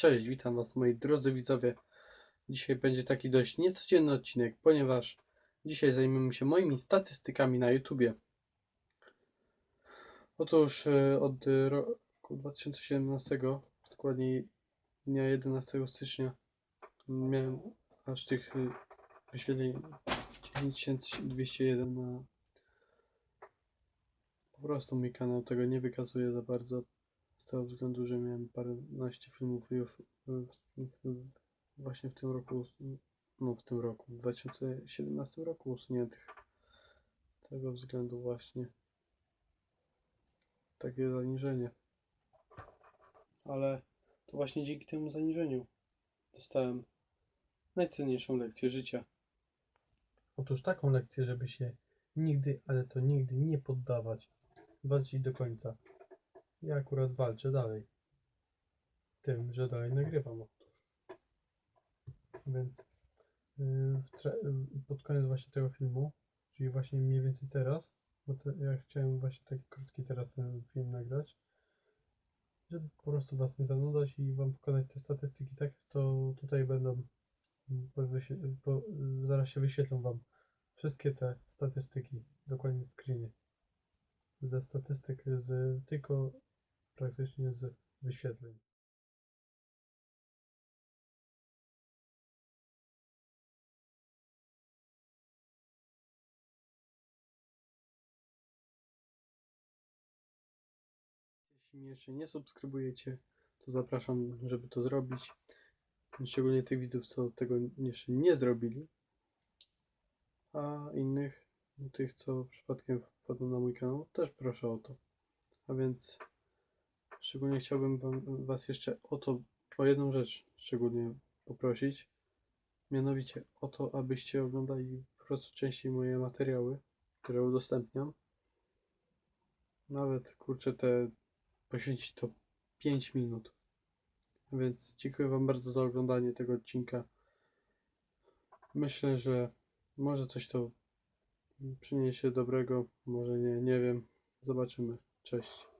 Cześć, witam Was moi drodzy widzowie. Dzisiaj będzie taki dość niecodzienny odcinek, ponieważ dzisiaj zajmiemy się moimi statystykami na YouTubie. Otóż e, od roku 2017, dokładniej dnia 11 stycznia, miałem aż tych e, wyświetleń 9201 na po prostu mój kanał tego nie wykazuje za bardzo tego względu, że miałem paręnaście filmów już y, właśnie w tym roku, no w tym roku, w 2017 roku usuniętych. Z tego względu właśnie takie zaniżenie. Ale to właśnie dzięki temu zaniżeniu dostałem najcenniejszą lekcję życia. Otóż taką lekcję, żeby się nigdy, ale to nigdy nie poddawać, walczyć do końca. Ja akurat walczę dalej. Tym, że dalej nagrywam. Więc w tra- yy, pod koniec właśnie tego filmu, czyli właśnie mniej więcej teraz, bo to, ja chciałem właśnie taki krótki teraz ten film nagrać, żeby po prostu was nie zanudzać i wam pokazać te statystyki, tak? To tutaj będą, po, po, yy, zaraz się wyświetlą wam wszystkie te statystyki, dokładnie screeny ze statystyk, z tylko praktycznie z wyświetleń. Jeśli jeszcze nie subskrybujecie, to zapraszam, żeby to zrobić. Szczególnie tych widzów, co tego jeszcze nie zrobili. A innych, tych, co przypadkiem wpadną na mój kanał, też proszę o to. A więc szczególnie chciałbym Was jeszcze o to, o jedną rzecz szczególnie poprosić. Mianowicie o to, abyście oglądali po prostu częściej moje materiały, które udostępniam. Nawet kurczę te poświęcić to 5 minut. Więc dziękuję Wam bardzo za oglądanie tego odcinka. Myślę, że może coś to przyniesie dobrego, może nie, nie wiem. Zobaczymy. Cześć.